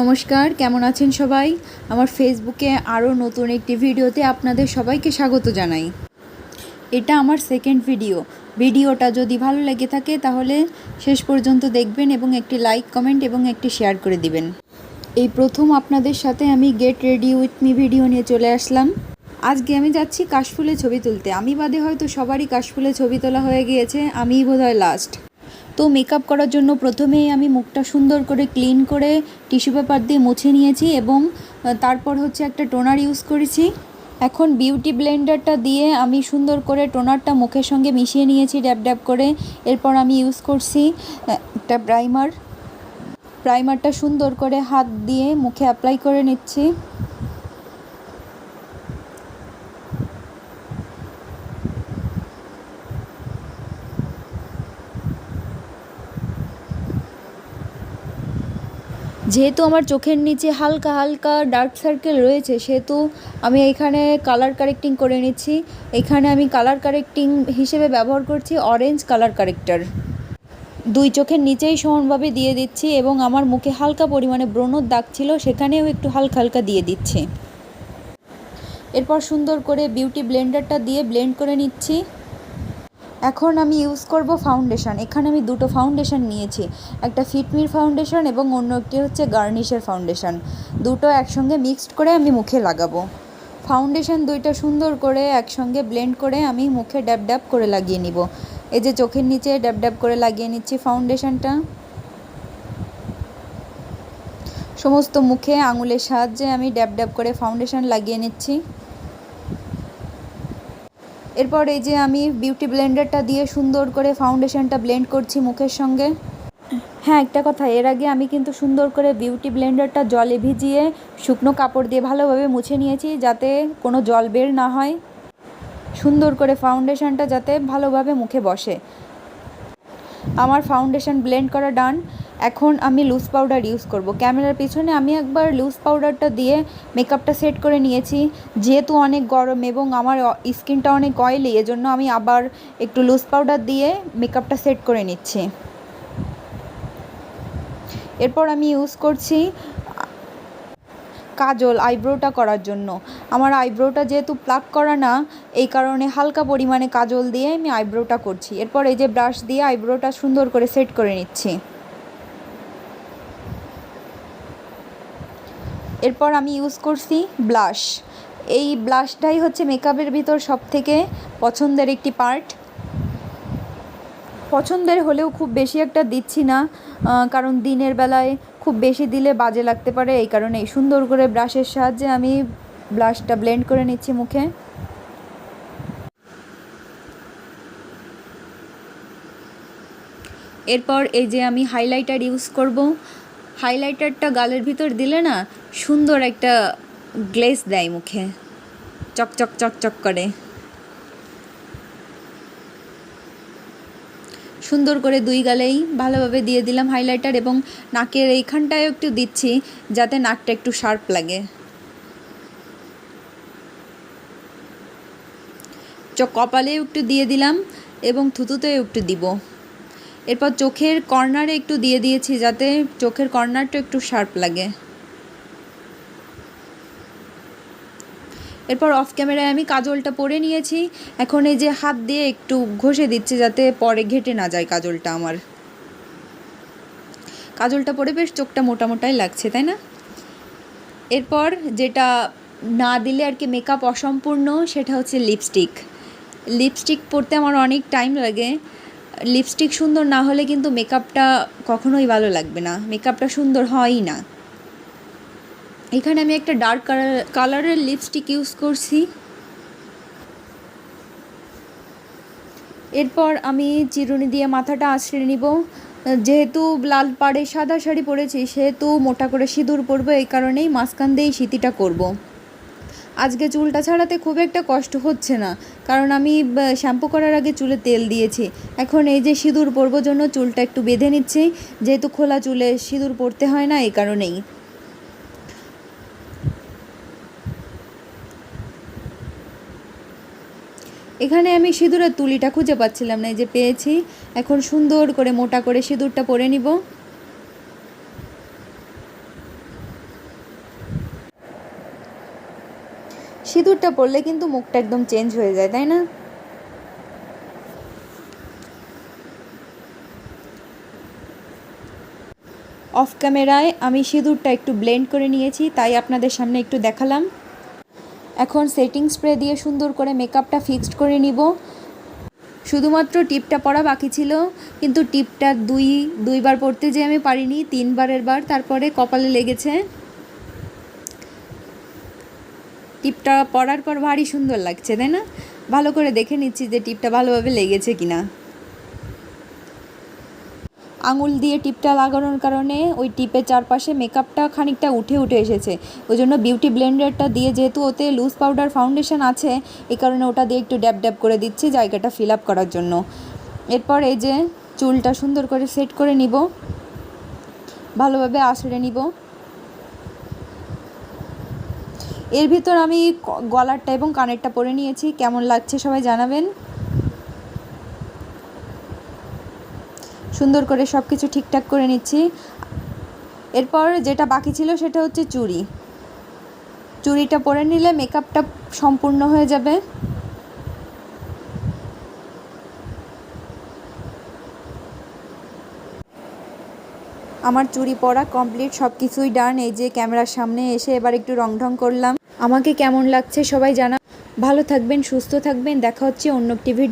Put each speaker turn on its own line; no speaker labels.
নমস্কার, কেমন আছেন সবাই? আমার ফেসবুকে আরও নতুন একটি ভিডিওতে আপনাদের সবাইকে স্বাগত জানাই। এটা আমার সেকেন্ড ভিডিও ভিডিওটা যদি ভালো লেগে থাকে তাহলে শেষ পর্যন্ত দেখবেন এবং একটি লাইক কমেন্ট এবং একটি শেয়ার করে দিবেন। এই প্রথম আপনাদের সাথে আমি get ready with me video নিয়ে চলে আসলাম। আজকে আমি যাচ্ছি কাশফুলে ছবি তুলতে। আমি বাদে হয়তো সবারই কাশফুলে ছবি তোলা হয়ে গিয়েছে, আমিই বোধহয় লাস্ট তো মেকআপ করার জন্য প্রথমেই আমি মুখটা সুন্দর করে ক্লিন করে টিস্যু পেপার দিয়ে মুছে নিয়েছি এবং তারপর হচ্ছে একটা টোনার ইউজ করেছি। এখন বিউটি ব্লেন্ডারটা দিয়ে আমি সুন্দর করে টোনারটা মুখের সঙ্গে মিশিয়ে নিয়েছি ড্যাব ড্যাব করে। এরপর আমি ইউজ করছি একটা প্রাইমার প্রাইমারটা সুন্দর করে হাত দিয়ে মুখে অ্যাপ্লাই করে নিচ্ছি। যেহেতু আমার চোখের নিচে হালকা হালকা ডার্ক সার্কেল রয়েছে, সেহেতু আমি এখানে কালার কারেক্টিং করে নিচ্ছি। এখানে আমি কালার কারেক্টিং হিসেবে ব্যবহার করছি অরেঞ্জ কালার কারেক্টার দুই চোখের নিচেই সমানভাবে দিয়ে দিচ্ছি এবং আমার মুখে হালকা পরিমাণে ব্রণর দাগ ছিল, সেখানেও একটু হালকা হালকা দিয়ে দিচ্ছি। এরপর সুন্দর করে বিউটি ব্লেন্ডারটা দিয়ে ব্লেন্ড করে নিচ্ছি। এখন আমি ইউজ করব ফাউন্ডেশন এখানে আমি দুটো ফাউন্ডেশন নিয়েছি। একটা ফিটমির ফাউন্ডেশন এবং অন্য একটি হচ্ছে গার্নিশের ফাউন্ডেশন দুটো একসঙ্গে মিক্সড করে আমি মুখে লাগাবো। ফাউন্ডেশন দুইটা সুন্দর করে একসঙ্গে ব্লেন্ড করে আমি মুখে ড্যাব ড্যাব করে লাগিয়ে নিব। এই যে চোখের নিচে ড্যাব ড্যাব করে লাগিয়ে নিচ্ছি ফাউন্ডেশনটা সমস্ত মুখে আঙুলের সাহায্যে আমি ড্যাব ড্যাব করে ফাউন্ডেশন লাগিয়ে নিচ্ছি। এরপর এই যে আমি বিউটি ব্লেন্ডারটা দিয়ে সুন্দর করে ফাউন্ডেশনটা ব্লেন্ড করছি মুখের সঙ্গে। হ্যাঁ একটা কথা, এর আগে আমি কিন্তু সুন্দর করে বিউটি ব্লেন্ডারটা জলে ভিজিয়ে শুকনো কাপড় দিয়ে ভালোভাবে মুছে নিয়েছি যাতে কোনো জল বের না হয়। সুন্দর করে ফাউন্ডেশনটা যাতে ভালোভাবে মুখে বসে। আমার ফাউন্ডেশন ব্লেন্ড করা ডান এখন আমি লুজ পাউডার ইউজ করব। ক্যামেরার পিছনে আমি একবার লুজ পাউডারটা দিয়ে মেকআপটা সেট করে নিয়েছি। যেহেতু অনেক গরম এবং আমার স্কিনটা অনেক অয়েলি এজন্য আমি আবার একটু লুজ পাউডার দিয়ে মেকআপটা সেট করে নিচ্ছি। এরপর আমি ইউজ করছি কাজল আইব্রোটা করার জন্য। আমার আইব্রোটা যেহেতু প্লাক করা না, এই কারণে হালকা পরিমাণে কাজল দিয়ে আমি আইব্রোটা করছি। এরপর এই যে ব্রাশ দিয়ে আইব্রোটা সুন্দর করে সেট করে নিচ্ছি। এরপর আমি ইউজ করছি ব্লাশ এই ব্লাশটাই হচ্ছে মেকআপের ভিতর সব থেকে পছন্দের একটি পার্ট পছন্দের হলেও খুব বেশি একটা দিচ্ছি না কারণ দিনের বেলায় খুব বেশি দিলে বাজে লাগতে পারে, এই কারণে সুন্দর করে ব্রাশের সাহায্যে আমি ব্লাশটা ব্লেন্ড করে নিচ্ছি মুখে। এরপর এই যে আমি হাইলাইটার ইউজ করব। হাইলাইটারটা গালের ভিতর দিলে না সুন্দর একটা গ্লেজ দেয় মুখে। চকচক চকচক করে। সুন্দর করে দুই গালেই ভালোভাবে দিয়ে দিলাম হাইলাইটার এবং নাকের এইখানটায় একটু দিচ্ছি যাতে নাকটা একটু শার্প লাগে। চ কপালেও একটু দিয়ে দিলাম এবং থুতুতেও একটু দিব। এরপর চোখের কর্নারে একটু দিয়ে দিয়েছি যাতে চোখের কর্নারটা একটু শার্প লাগে। এরপর অফ ক্যামেরায় আমি কাজলটা পরে নিয়েছি। এখন এই যে হাত দিয়ে একটু ঘষে দিচ্ছি যাতে পরে ঘেটে না যায় কাজলটা আমার। কাজলটা পরে বেশ চোখটা মোটা মোটাই লাগছে, তাই না? এরপর যেটা না দিলে আর কি মেকআপ অসম্পূর্ণ, সেটা হচ্ছে লিপস্টিক লিপস্টিক পরতে আমার অনেক টাইম লাগে। লিপস্টিক সুন্দর না হলে কিন্তু মেকআপটা কখনোই ভালো লাগবে না। মেকআপটা সুন্দর হয়ই না। এখানে আমি একটা ডার্ক কালার কালারের লিপস্টিক ইউজ করছি। এরপর আমি চিরুনি দিয়ে মাথাটা আঁচড়ে নিব। যেহেতু লাল পাড়ে সাদা শাড়ি পরেছি, সেহেতু মোটা করে সিঁদুর পরবো, এই কারণেই মাঝখান দিয়েই সিঁতিটা করব। আজকে চুলটা ছাড়াতে খুব একটা কষ্ট হচ্ছে না, কারণ আমি শ্যাম্পু করার আগে চুলে তেল দিয়েছি। এখন এই যে সিঁদুর পরবো জন্য চুলটা একটু বেঁধে নিচ্ছি, যেহেতু খোলা চুলে সিঁদুর পরতে হয় না, এই কারণেই। এখানে আমি সিঁদুরের তুলিটা খুঁজে পাচ্ছিলাম না, এই যে পেয়েছি। এখন সুন্দর করে মোটা করে সিঁদুরটা পরে নিব। সিঁদুরটা পরলে কিন্তু মুখটা একদম চেঞ্জ হয়ে যায়, তাই না? অফ ক্যামেরায় আমি সিঁদুরটা একটু ব্লেন্ড করে নিয়েছি, তাই আপনাদের সামনে একটু দেখালাম। এখন সেটিং স্প্রে দিয়ে সুন্দর করে মেকআপটা ফিক্সড করে নিব। শুধুমাত্র টিপটা পরা বাকি ছিল, কিন্তু টিপটা দুই, দুইবার পড়তে যে আমি পারিনি, তিনবারের বার তারপরে কপালে লেগেছে। টিপটা পরার পর ভারী সুন্দর লাগছে, তাই না? ভালো করে দেখে নিচ্ছি যে টিপটা ভালোভাবে লেগেছে কিনা। আঙুল দিয়ে টিপটা লাগানোর কারণে ওই টিপের চারপাশে মেকআপটা খানিকটা উঠে উঠে এসেছে। ওই জন্য বিউটি ব্লেন্ডারটা দিয়ে যেহেতু ওতে লুজ পাউডার ফাউন্ডেশন আছে, এ কারণে ওটা দিয়ে একটু ড্যাব ড্যাব করে দিচ্ছি জায়গাটা ফিল আপ করার জন্য। এরপর এই যে চুলটা সুন্দর করে সেট করে নিব। ভালোভাবে আঁচড়ে নিব। এর ভিতর আমি গলারটা এবং কানেরটা পরে নিয়েছি। কেমন লাগছে সবাই জানাবেন। সুন্দর করে সব কিছু ঠিকঠাক করে নিচ্ছি। এরপর যেটা বাকি ছিল সেটা হচ্ছে চুড়ি। চুড়িটা পরে নিলে মেকআপটা সম্পূর্ণ হয়ে যাবে। আমার চুড়ি পরা কমপ্লিট সব কিছুই ডান। এই যে ক্যামেরার সামনে এসে এবার একটু রং ঢং করলাম। আমাকে কেমন লাগছে সবাই জানা। ভালো থাকবেন, সুস্থ থাকবেন। দেখা হচ্ছে অন্য একটি ভিডিও